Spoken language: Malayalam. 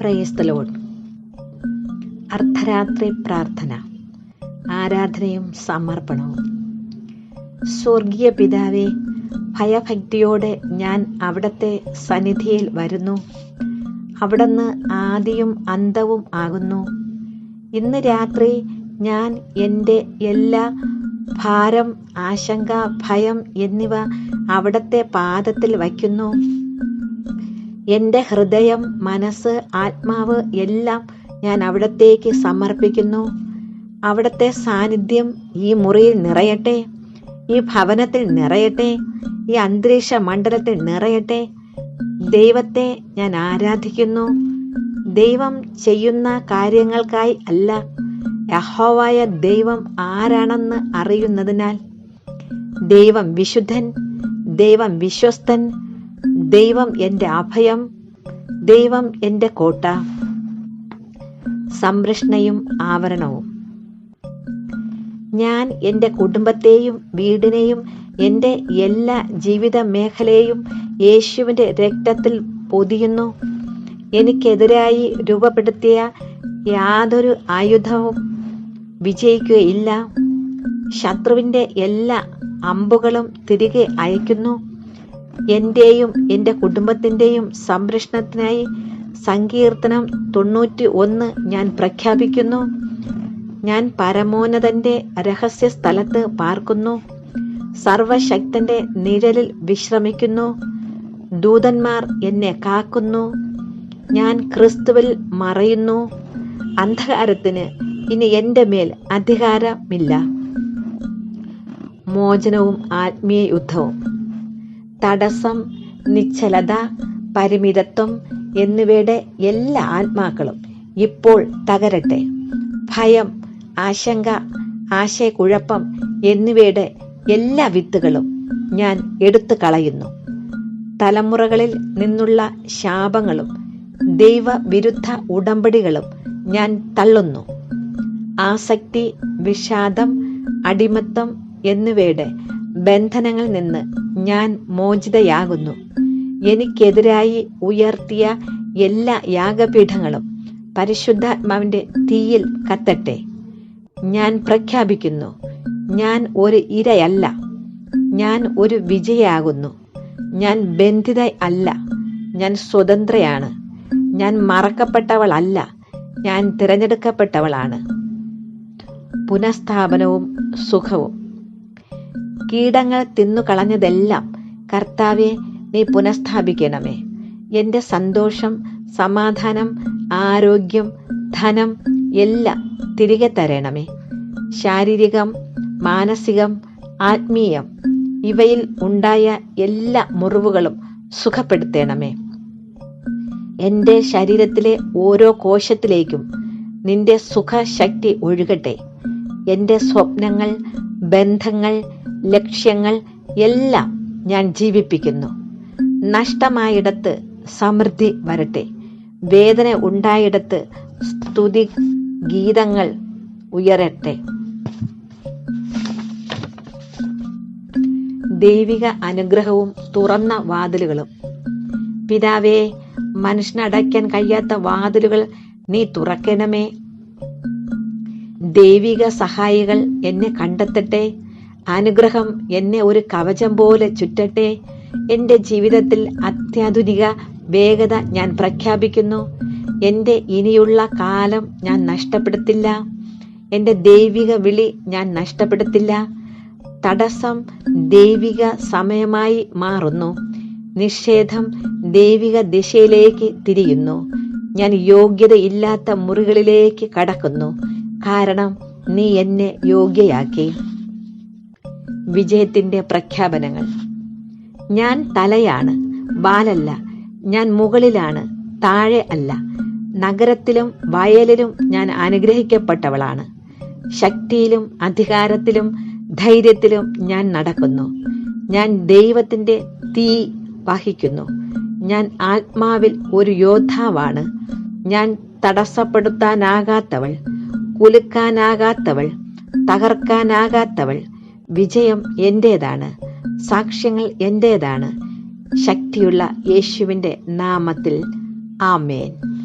പ്രേസ്തലോൺ അർദ്ധരാത്രി പ്രാർത്ഥന ആരാധനയും സമർപ്പണവും. സ്വർഗീയ പിതാവെ ഭയഭക്തിയോടെ ഞാൻ അവിടത്തെ സന്നിധിയിൽ വരുന്നു. അവിടുന്ന് ആദിയും അന്തവും ആകുന്നു. ഇന്ന് രാത്രി ഞാൻ എന്റെ എല്ലാ ഭാരം ആശങ്ക ഭയം എന്നിവ അവിടത്തെ പാദത്തിൽ വയ്ക്കുന്നു. എന്റെ ഹൃദയം മനസ്സ് ആത്മാവ് എല്ലാം ഞാൻ അവിടത്തേക്ക് സമർപ്പിക്കുന്നു. അവിടത്തെ സാന്നിധ്യം ഈ മുറിയിൽ നിറയട്ടെ ഈ ഭവനത്തിൽ നിറയട്ടെ ഈ അന്തരീക്ഷ മണ്ഡലത്തിൽ നിറയട്ടെ. ദൈവത്തെ ഞാൻ ആരാധിക്കുന്നു. ദൈവം ചെയ്യുന്ന കാര്യങ്ങൾക്കായി അല്ല യഹോവായ ദൈവം ആരാണെന്ന് അറിയുന്നതിനാൽ. ദൈവം വിശുദ്ധൻ ദൈവം വിശ്വസ്തൻ ദൈവം എന്റെ അഭയം ദൈവം എന്റെ കോട്ട. സംരക്ഷണയും ആവരണവും. ഞാൻ എന്റെ കുടുംബത്തെയും വീടിനെയും എന്റെ എല്ലാ ജീവിത മേഖലയെയും യേശുവിന്റെ രക്തത്തിൽ പൊതിയുന്നു. എനിക്കെതിരായി രൂപപ്പെടുത്തിയ യാതൊരു ആയുധവും വിജയിക്കുകയില്ല. ശത്രുവിന്റെ എല്ലാ അമ്പുകളും തിരികെ അയക്കുന്നു എന്റെയും എന്റെ കുടുംബത്തിന്റെയും സംരക്ഷണത്തിനായി സങ്കീർത്തനം തൊണ്ണൂറ്റി ഒന്ന് ഞാൻ പ്രഖ്യാപിക്കുന്നു. ഞാൻ പരമോന്നതന്റെ രഹസ്യ സ്ഥലത്ത് പാർക്കുന്നു. സർവശക്തന്റെ നിഴലിൽ വിശ്രമിക്കുന്നു. ദൂതന്മാർ എന്നെ കാക്കുന്നു. ഞാൻ ക്രിസ്തുവിൽ മറയുന്നു. അന്ധകാരത്തിന് ഇനി എന്റെ മേൽ അധികാരമില്ല. മോചനവും ആത്മീയ യുദ്ധവും. തടസ്സം നിശ്ചലത പരിമിതത്വം എന്നിവയുടെ എല്ലാ ആത്മാക്കളും ഇപ്പോൾ തകരട്ടെ. ഭയം ആശങ്ക ആശയക്കുഴപ്പം എന്നിവയുടെ എല്ലാ വിത്തുകളും ഞാൻ എടുത്തു കളയുന്നു. തലമുറകളിൽ നിന്നുള്ള ശാപങ്ങളും ദൈവവിരുദ്ധ ഉടമ്പടികളും ഞാൻ തള്ളുന്നു. ആസക്തി വിഷാദം അടിമത്തം എന്നിവയുടെ ബന്ധനങ്ങളിൽ നിന്ന് ഞാൻ മോചിതയാകുന്നു. എനിക്കെതിരായി ഉയർത്തിയ എല്ലാ യാഗപീഠങ്ങളും പരിശുദ്ധാത്മാവിന്റെ തീയിൽ കത്തട്ടെ. ഞാൻ പ്രഖ്യാപിക്കുന്നു ഞാൻ ഒരു ഇരയല്ല. ഞാൻ ഒരു വിജയാകുന്നു ഞാൻ ബന്ധിത അല്ല. ഞാൻ സ്വതന്ത്രയാണ്. ഞാൻ മറക്കപ്പെട്ടവളല്ല. ഞാൻ തിരഞ്ഞെടുക്കപ്പെട്ടവളാണ്. പുനഃസ്ഥാപനവും സുഖവും. കീടങ്ങൾ തിന്നുകളഞ്ഞതെല്ലാം കർത്താവെ നീ പുനഃസ്ഥാപിക്കണമേ. എന്റെ സന്തോഷം സമാധാനം ആരോഗ്യം ധനം എല്ലാം തിരികെ തരണമേ. ശാരീരികം മാനസികം ആത്മീയം ഇവയിൽ ഉണ്ടായ എല്ലാ മുറിവുകളും സുഖപ്പെടുത്തണമേ. എന്റെ ശരീരത്തിലെ ഓരോ കോശത്തിലേക്കും നിന്റെ സുഖശക്തി ഒഴുകട്ടെ. എന്റെ സ്വപ്നങ്ങൾ ബന്ധങ്ങൾ ലക്ഷ്യങ്ങൾ എല്ലാം ഞാൻ ജീവിപ്പിക്കുന്നു. നഷ്ടമായിടത്ത് സമൃദ്ധി വരട്ടെ. വേദന ഉണ്ടായിടത്ത് സ്തുതി ഗീതങ്ങൾ ഉയരട്ടെ. ദൈവിക അനുഗ്രഹവും തുറന്ന വാതിലുകളും. പിതാവേ മനുഷ്യനടയ്ക്കാൻ കഴിയാത്ത വാതിലുകൾ നീ തുറക്കണമേ. ദൈവിക സഹായികൾ എന്നെ കണ്ടെത്തട്ടെ. അനുഗ്രഹം എന്നെ ഒരു കവചം പോലെ ചുറ്റട്ടെ. എന്റെ ജീവിതത്തിൽ അത്യാധുനിക വേഗത ഞാൻ പ്രഖ്യാപിക്കുന്നു. എന്റെ ഇനിയുള്ള കാലം ഞാൻ നഷ്ടപ്പെടുത്തില്ല. എന്റെ ദൈവിക വിളി ഞാൻ നഷ്ടപ്പെടുത്തില്ല. തടസ്സം ദൈവിക സമയമായി മാറുന്നു. നിഷേധം ദൈവിക ദിശയിലേക്ക് തിരിയുന്നു. ഞാൻ യോഗ്യതയില്ലാത്ത മുറികളിലേക്ക് കടക്കുന്നു. കാരണം നീ എന്നെ യോഗ്യയാക്കി. വിജയത്തിന്റെ പ്രഖ്യാപനങ്ങൾ. ഞാൻ തലയാണ് ബാലല്ല ഞാൻ മുകളിലാണ് താഴെ അല്ല. നഗരത്തിലും വയലിലും ഞാൻ അനുഗ്രഹിക്കപ്പെട്ടവളാണ്. ശക്തിയിലും അധികാരത്തിലും ധൈര്യത്തിലും ഞാൻ നടക്കുന്നു. ഞാൻ ദൈവത്തിന്റെ തീ വഹിക്കുന്നു. ഞാൻ ആത്മാവിൽ ഒരു യോദ്ധാവാണ്. ഞാൻ തടസ്സപ്പെടുത്താനാകാത്തവൾ കുലുക്കാനാകാത്തവൾ തകർക്കാനാകാത്തവൾ വിജയം എന്റേതാണ്? സാക്ഷ്യങ്ങൾ എന്റേതാണ്? ശക്തിയുള്ള യേശുവിന്റെ നാമത്തിൽ. ആമേൻ.